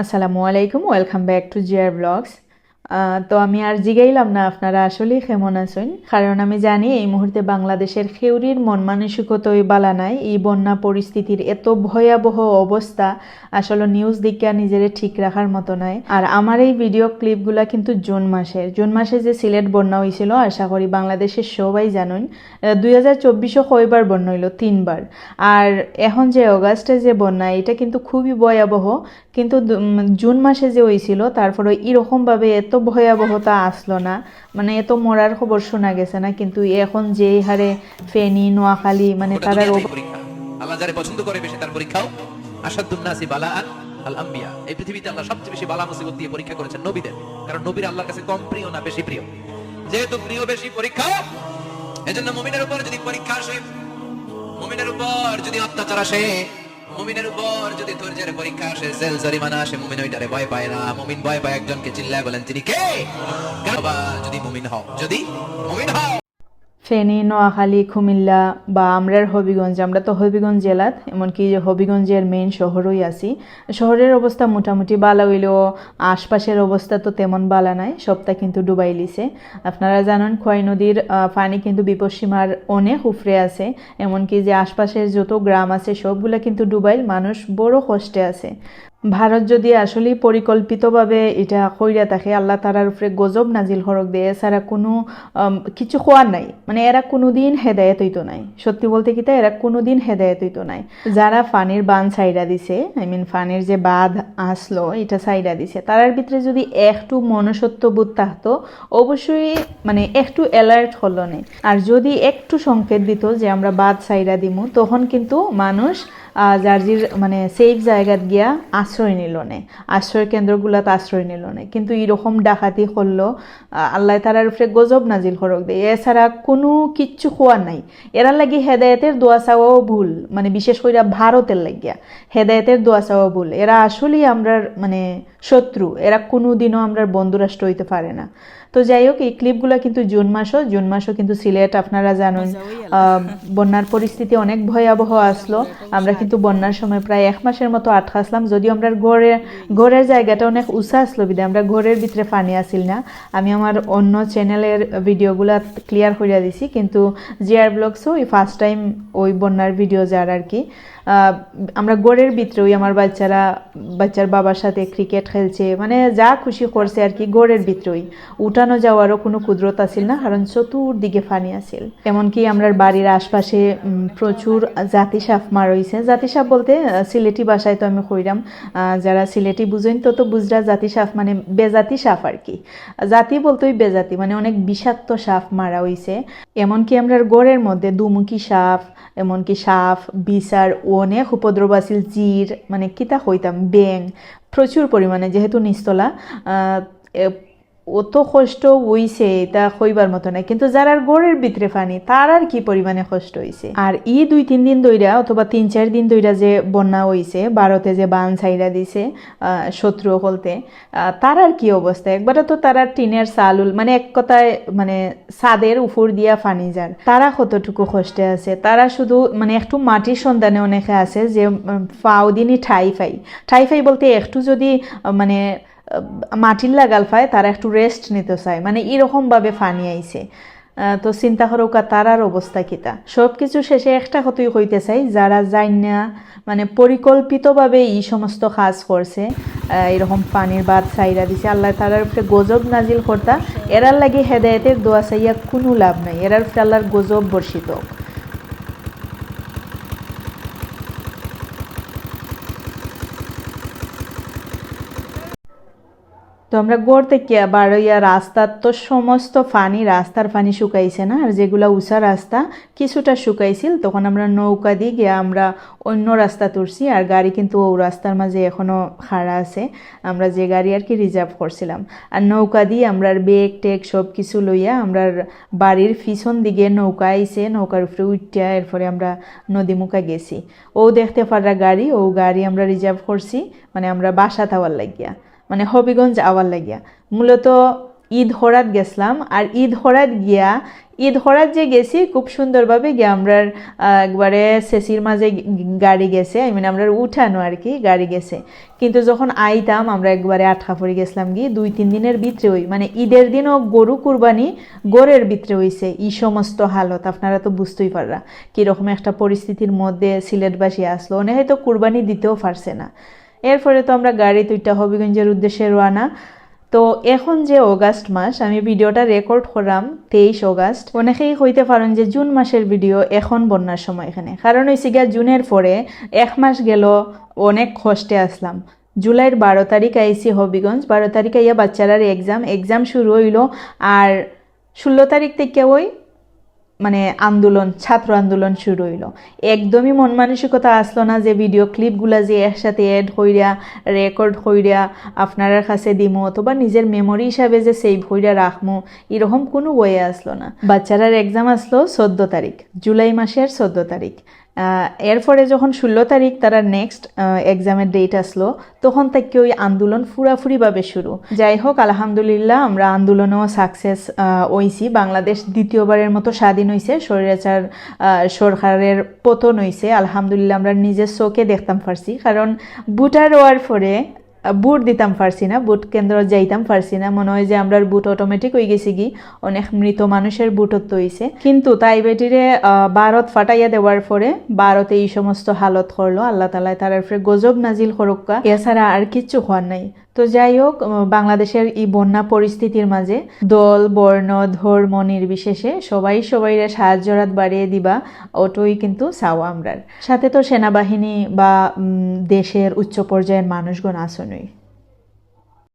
আসসালামু আলাইকুম welcome back to Ziyar blogs তো আমি আর জিগাইলাম না, আপনারা আসলেই কেমন আছেন? কারণ আমি জানি এই মুহূর্তে বাংলাদেশের খেউরির মন মানসিকতাই বালা নাই, এই বন্যা পরিস্থিতির এত ভয়াবহ অবস্থা, আসলে নিউজ দিকে নিজের ঠিক রাখার মতো নয় আর আমার এই ভিডিও ক্লিপগুলা কিন্তু জুন মাসের। জুন মাসে যে সিলেট বন্যা হয়েছিল আশা করি বাংলাদেশের সবাই জানুন দুই হাজার চব্বিশও কয়বার বন্যা হইল? তিনবার। আর এখন যে অগাস্টে যে বন্যা, এটা কিন্তু খুবই ভয়াবহ। কিন্তু জুন মাসে যে হয়েছিল তারপরে এরকমভাবে এত ভয়াবহতা আসলো না। মানে এত মরার খবর শোনা গেছে না কিন্তু এখন যে হারে ফেনী নোয়াখালী মানে তারা আল্লাহ যারে পছন্দ করে বেশি তার পরীক্ষাও। আসাদুন্নাসি বালাআন আল আম্বিয়া এই পৃথিবীতে আল্লাহ সবচেয়ে বেশি বালা মুসিবত দিয়ে পরীক্ষা করেছেন নবীদের। কারণ নবীর আল্লাহর কাছে কম প্রিয় না বেশি প্রিয়? যেহেতু প্রিয় বেশি পরীক্ষা এজন্য মুমিনের উপর যদি পরীক্ষা আসে মুমিনের উপর যদি অত্যাচার আসে মুমিনের উপর যদি ধৈর্যের পরীক্ষা আসে জেল জরিমানা আসে, মুমিন ওইটারে ভয় পায় না। মুমিন ভয় পায় একজনকে, চিল্লায় বলেন, তিনি কে? যদি মুমিন হও, যদি মুমিন হও। ফেনী, নোয়াখালী, কুমিল্লা বা আমরার হবিগঞ্জ, আমরা তো হবিগঞ্জ জেলাত, এমনকি হবিগঞ্জের মেইন শহরই আছি। শহরের অবস্থা মোটামুটি বালা হইলেও আশপাশের অবস্থা তো তেমন বালা নাই, সবটা কিন্তু ডুবাই লিছে। আপনারা জানেন, খোয়াই নদীর পানি কিন্তু বিপদসীমার অনেক উফরে আছে, এমনকি যে আশপাশের যত গ্রাম আছে, সবগুলা কিন্তু ডুবাইল, মানুষ বড় কষ্টে আছে। ভারত যদি আসলেই পরিকল্পিতভাবে এটা কইরা থাকে, আল্লাহ তারার উপরে গজব নাজিল হরক দেয়, এছাড়া কোনো কিছু খোয়ার নাই। মানে এরা কোনোদিন হেদায়ত হইতো নাই। সত্যি বলতে কি তা, এরা কোনোদিন হেদায়ত হইতো নাই। যারা ফানির বান সাইডা দিছে, আই মিন ফানির যে বাঁধ আসলো, এটা সাইডা দিছে, তারার ভিতরে যদি একটু মনসত্ব বোধ থাকতো, অবশ্যই মানে একটু অ্যালার্ট হলো না। আর যদি একটু সংকেত দিত যে আমরা বাদ সাইডা দিমু, তখন কিন্তু মানুষ জার্জির মানে সেফ জায়গাত গিয়া আশ্রয় নিল নে। আশ্রয় কেন্দ্রগুলাত আশ্রয় নিল নে। কিন্তু এরকম ডাকাতি করল আল্লাহ তারার উপরে গজব নাজিল হরক দেয় এছাড়া কোনো কিচ্ছু খোয়া নাই। এরা লাগি হেদায়েতের দোয়া চাওয়াও ভুল মানে বিশেষ করে ভারতের লাগিয়া। হেদায়েতের দোয়া চাওয়া ভুল। এরা আসলেই আমরার মানে শত্রু। এরা কোনো দিনও আমরার বন্ধুরাষ্ট্র হইতে পারে না। তো যাই হোক এই ক্লিপগুলো কিন্তু জুন মাসও জুন মাসও কিন্তু সিলেট আপনারা জানেন। বন্যার পরিস্থিতি অনেক ভয়াবহ আসলো। আমরা কিন্তু বন্যার সময় প্রায় এক মাসের মতো আটকা আসলাম যদিও আমরা ঘরের ঘরের জায়গাটা অনেক উঁচা আসলো বিদে আমরা ঘরের ভিতরে পানি আসিল না। আমি আমার অন্য চ্যানেলের ভিডিওগুলো ক্লিয়ার করিয়া দিছি কিন্তু জিআর ব্লগসও ওই ফার্স্ট টাইম ওই বন্যার ভিডিও যার আর কি। আমরা গড়ের ভিতরে ওই আমার বাচ্চারা, বাচ্চার বাবার সাথে ক্রিকেট খেলছে মানে যা খুশি করছে আর কি গড়ের ভিতরেই। উঠানো যাওয়ারও কোনো কুদরত আছিল না, কারণ চতুর্দিকে ফানি আছিল। এমনকি আমরা বাড়ির আশপাশে প্রচুর জাতি সাপ মার জাতি সাপ বলতে সিলেটি ভাষায় তো আমি কইরাম যারা সিলেটি বুঝেন, তো তো বুঝরা জাতি সাপ মানে বেজাতি সাপ আর কি। জাতি বলতে ওই বেজাতি মানে অনেক বিষাক্ত সাপ মারা হইছে। এমনকি আমরা গড়ের মধ্যে দুমুখী সাপ, এমনকি সাপ, বিচার অনেক উপদ্রব আছিল জির মানে কিতা হইতাম ব্যাং প্রচুর পরিমাণে যেহেতু নিস্তলা অত কষ্ট হইছে, এটা কইবার মতো নাই। কিন্তু যারার গড়ের ভিতরে ফানি তার আর কি পরিমাণে কষ্ট হইছে? আর ই দুই তিন দিন দইরা অথবা তিন চার দিন দইরা যে বন্যা হইছে, ভারতে যে বান ছাইরা দিছে শত্রু হলতে তার আর কি অবস্থা? একবারে তো তারা টিনের চালুল মানে এক কথায় মানে ছাদের উপর দিয়া ফানি যার। তারা কতটুকু কষ্টে আছে? তারা শুধু মানে একটু মাটির সন্ধানে অনেকে আছে যে দিনই ঠাই ফাই ঠাই ফাই বলতে একটু যদি মানে লাগাল পায়, তারা একটু রেস্ট নিতে চায়। মানে এরকমভাবে ফানি আইছে। তো চিন্তা করোকা তারার অবস্থা কিতা? সব কিছু শেষে একটা কথাই হইতে চাই, যারা যাই না মানে পরিকল্পিতভাবে এই সমস্ত কাজ করছে এরকম পানির বাদ সাইরা দিছে, আল্লাহ তালার উপরে গজব নাজিল করতা, এরার লাগে হেদায়েতের দোয়া চাইয়া কোনো লাভ নাই, এরার আল্লাহর গজব বর্ষিত হোক। তো আমরা গড় থেকে বারোইয়া রাস্তার তো সমস্ত ফানি, রাস্তার ফানি শুকাইছে না? আর যেগুলা উষা রাস্তা, কিছুটা শুকাইছিল। তখন আমরা নৌকা দিয়ে গিয়ে আমরা অন্য রাস্তা তুলছি। আর গাড়ি কিন্তু ও রাস্তার মাঝে এখনও খাড়া আছে। আমরা যে গাড়ি আর কি রিজার্ভ করছিলাম। আর নৌকা দিয়ে আমরা বেগ টেক সব কিছু লইয়া আমরা বাড়ির পিছন দিকে নৌকা আইছে। নৌকার উপরে উঠটা এরপরে আমরা নদীমুখা গেছি। ও দেখতে পারা গাড়ি, ও গাড়ি আমরা রিজার্ভ করছি। মানে আমরা বাসা থাওয়ার লাগিয়া। মানে হবিগঞ্জ আওয়ার লাগিয়া। মূলত ঈদ হরাত গেছিলাম আর ঈদ হরাত গিয়া, ঈদ হরাত যে গেছি খুব সুন্দরভাবে গিয়া আমরা একবারে সেসির মাঝে গাড়ি গেছে আই মিন আমরা উঠানো আর কি গাড়ি গেছে। কিন্তু যখন আইতাম আমরা একবারে আটকা পড়ে গেছিলাম গিয়ে দুই, তিন দিনের ভিতরে ওই মানে ঈদের দিনও গরু কুরবানি গরের ভিতরে হইছে এই সমস্ত হালত, আপনারা তো বুঝতেই পাররা। কীরকম একটা পরিস্থিতির মধ্যে সিলেটবাসী আসলো, অনেকে হয়তো কুরবানি দিতেও পারছে না। এরপরে তো আমরা গাড়ি তুইটা হবিগঞ্জের উদ্দেশ্যে রওনা। তো এখন যে অগাস্ট মাস, আমি ভিডিওটা রেকর্ড করলাম তেইশ অগাস্ট। অনেকেই হইতে পারেন যে জুন মাসের ভিডিও এখন বন্যার সময় এখানে। কারণ হয়েছে গিয়া জুনের পরে এক মাস গেল অনেক কষ্টে আসলাম। জুলাইয়ের বারো তারিখ আইসি হবিগঞ্জ, বারো তারিখ আইয়া বাচ্চারার এক্সাম এক্সাম শুরু হইল। আর ষোলো তারিখ থেকে ওই মানে আন্দোলন, ছাত্র আন্দোলন শুরু হইল। একদমই মন মানসিকতা আসলো না যে ভিডিও ক্লিপগুলা যে একসাথে অ্যাড হইরা রেকর্ড হইরা আপনার কাছে দিমো অথবা নিজের মেমোরি হিসাবে যে সেভ হইরা রাখমো, এরকম কোনো ওয়ে আসলো না। বাচ্চারার এক্সাম আসলো চোদ্দ তারিখ, জুলাই মাসের চোদ্দ তারিখ। এরপরে যখন ষোলো তারিখ তারা নেক্সট এক্সামের ডেট আসলো, তখন থেকে ওই আন্দোলন ফুরাফুরিভাবে শুরু। যাই হোক, আলহামদুলিল্লাহ আমরা আন্দোলনেও সাকসেস হইছি। বাংলাদেশ দ্বিতীয়বারের মতো স্বাধীন হয়েছে স্বৈরাচার সরকারের পতন হয়েছে আলহামদুলিল্লাহ আমরা নিজের চোখে দেখতাম পারছি। কারণ বুটার হওয়ার পরে বুট দিতাম পারছি না, বুট কেন্দ্র যাইতাম পারছি না। মনে হয় যে আমরা বুট অটোমেটিক হয়ে গেছি কি, অনেক মৃত মানুষের বুটত হইছে কিন্তু তাই বেটিরে ভারত ফাটাইয়া দেওয়ার পরে ভারতে এই সমস্ত হালত করল আল্লাহ তালায় তার গজব নাজিল করক্কা এছাড়া আর কিচ্ছু হওয়ার নাই। তো যাই হোক বাংলাদেশের এই বন্যা পরিস্থিতির মাঝে দল, বর্ণ, ধর্ম নির্বিশেষে সবাই সবাইরা সাহায্য রাত বাড়িয়ে দিবা, ওটাই কিন্তু চাওয়া আমরার। সাথে তো সেনাবাহিনী বা দেশের উচ্চ পর্যায়ের মানুষগণ আসনই